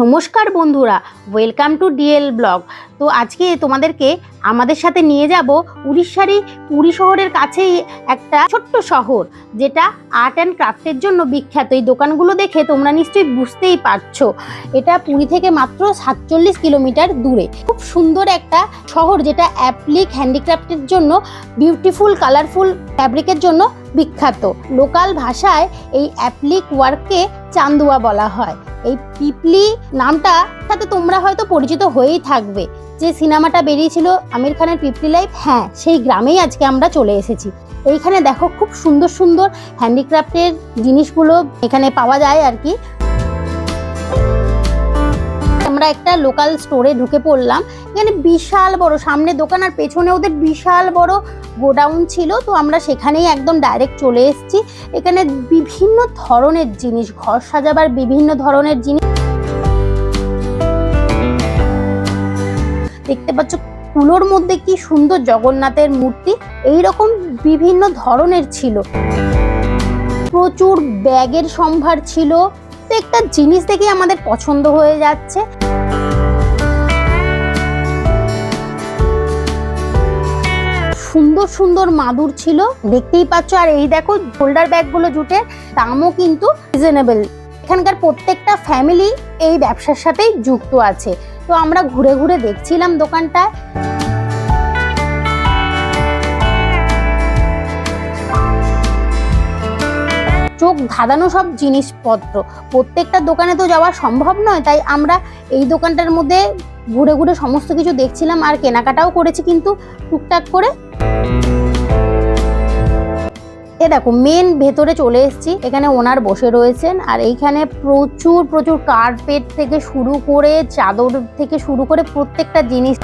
নমস্কার বন্ধুরা welcome to DL blog তো আজকে তোমাদেরকে আমাদের সাথে নিয়ে যাব উড়িষ্যারই পুরী শহরের কাছেই একটা ছোট্ট শহর, যেটা আর্ট অ্যান্ড ক্রাফটের জন্য বিখ্যাত। এই দোকানগুলো দেখে তোমরা নিশ্চয়ই বুঝতেই পারছ। এটা পুরী থেকে মাত্র সাতচল্লিশ কিলোমিটার দূরে। খুব সুন্দর একটা শহর, যেটা অ্যাপ্লিক হ্যান্ডিক্রাফটের জন্য বিউটিফুল কালারফুল ফ্যাব্রিকের জন্য বিখ্যাত। লোকাল ভাষায় এই অ্যাপ্লিক ওয়ার্ককে চান্দুয়া বলা হয়। এই পিপলি নামটা সাথে তোমরা হয়তো পরিচিত হয়েই থাকবে। যে সিনেমাটা বেরিয়েছিল আমির খানের পিপলি লাইফ হ্যাঁ সেই গ্রামেই আজকে আমরা চলে এসেছি। এইখানে দেখো খুব সুন্দর সুন্দর হ্যান্ডিক্রাফটের জিনিসগুলো এখানে পাওয়া যায় আর কি। আমরা একটা লোকাল স্টোরে ঢুকে পড়লাম। এখানে বিশাল বড়, সামনে দোকান আর পেছনে ওদের বিশাল বড় গোডাউন ছিল, তো আমরা সেখানেই একদম ডাইরেক্ট চলে এসেছি। এখানে বিভিন্ন ধরনের জিনিস, ঘর সাজাবার বিভিন্ন ধরনের জিনিস। দেখতে পাচ্ছ কুলোর মধ্যে কি সুন্দর জগন্নাথের মূর্তি এই রকম বিভিন্ন ধরনের ছিল। প্রচুর ব্যাগের সম্ভার ছিল। প্রত্যেকটা জিনিস দেখে আমাদের পছন্দ হয়ে যাচ্ছে। সুন্দর সুন্দর মাদুর ছিল, দেখতেই পাচ্ছ। আর এই দেখো হোল্ডার ব্যাগগুলো জুটে, দামও কিন্তু রিজনেবল এখানকার প্রত্যেকটা ফ্যামিলি এই ব্যবসার সাথেই যুক্ত আছে। তো আমরা ঘুরে ঘুরে দেখছিলাম দোকানটায়। চোখ ধাঁধানো সব জিনিসপত্র। প্রত্যেকটা দোকানে তো যাওয়া সম্ভব নয়, তাই আমরা এই দোকানটার মধ্যে ঘুরে ঘুরে সমস্ত কিছু দেখছিলাম আর কেনাকাটাও করেছি কিন্তু টুকটাক করে। এ দেখো মেন ভেতরে চলে এসেছি, এখানে ওনার বসে রয়েছেন আর এইখানে প্রচুর প্রচুর কার্পেট থেকে শুরু করে চাদর থেকে শুরু করে প্রত্যেকটা জিনিস।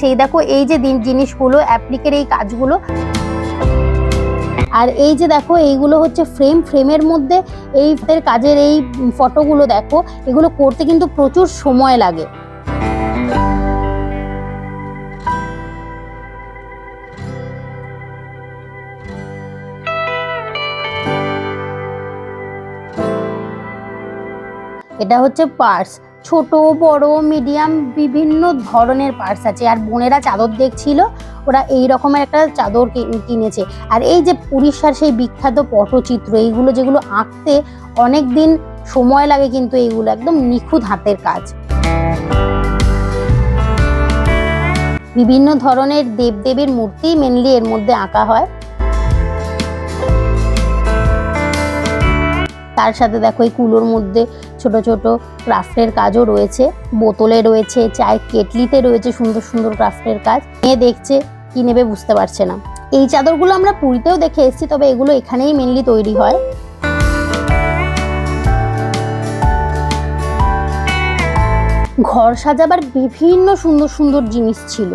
সেই দেখো, এই যে দিন- জিনিসগুলো অ্যাপ্লিকের এই কাজগুলো। আর এই যে দেখো, এইগুলো হচ্ছে ফ্রেম ফ্রেমের মধ্যে এই কাজের এই ফটোগুলো দেখো, এগুলো করতে কিন্তু প্রচুর সময় লাগে। এটা হচ্ছে পার্স ছোট, বড় মিডিয়াম বিভিন্ন ধরনের পার্স আছে। আর বোনেরা চাদর দেখছিল, ওরা এই রকমের একটা চাদর কিনেছে। আর এই যে উড়িষ্যার সেই বিখ্যাত পটচিত্র, এইগুলো যেগুলো আঁকতে অনেক দিন সময় লাগে কিন্তু এইগুলো একদম নিখুঁত হাতের কাজ। বিভিন্ন ধরনের দেবদেবীর মূর্তি মেনলি এর মধ্যে আঁকা হয়। তার সাথে দেখো এই কুলোর মধ্যে ছোট ছোট ক্রাফটের কাজও রয়েছে, বোতলে রয়েছে, চায়ের কেটলিতে রয়েছে সুন্দর সুন্দর ক্রাফটের কাজ। মেয়ে দেখছে, কি নেবে বুঝতে পারছে না। এই চাদরগুলো আমরা পুরীতেও দেখে এসেছি, তবে এগুলো এখানেই মেনলি তৈরি হয়। ঘর সাজাবার বিভিন্ন সুন্দর সুন্দর জিনিস ছিল।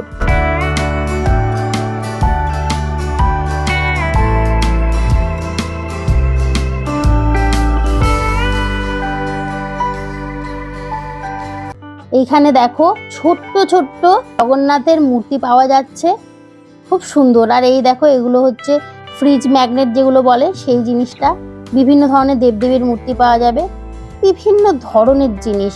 এইখানে দেখো ছোট্ট ছোট্ট জগন্নাথের মূর্তি পাওয়া যাচ্ছে। খুব সুন্দর। আর এই দেখো, এগুলো হচ্ছে ফ্রিজ ম্যাগনেট যেগুলো বলে, সেই জিনিসটা। বিভিন্ন ধরনের দেবদেবীর মূর্তি পাওয়া যাবে। বিভিন্ন ধরনের জিনিস।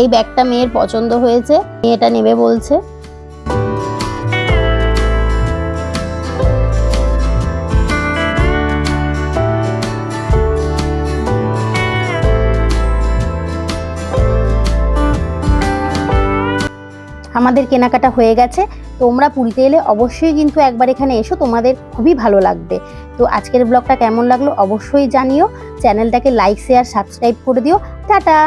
এই ব্যাগটা মেয়ের পছন্দ হয়েছে। মেয়েটা নেবে বলছে। আমাদের কেনাকাটা হয়ে গেছে। তোমরা পুরীতে এলে অবশ্যই কিন্তু একবার এখানে এসো, তোমাদের খুবই ভালো লাগবে। তো আজকের ব্লগটা কেমন লাগল অবশ্যই জানিও। চ্যানেলটাকে লাইক শেয়ার সাবস্ক্রাইব করে দিও। টাটা!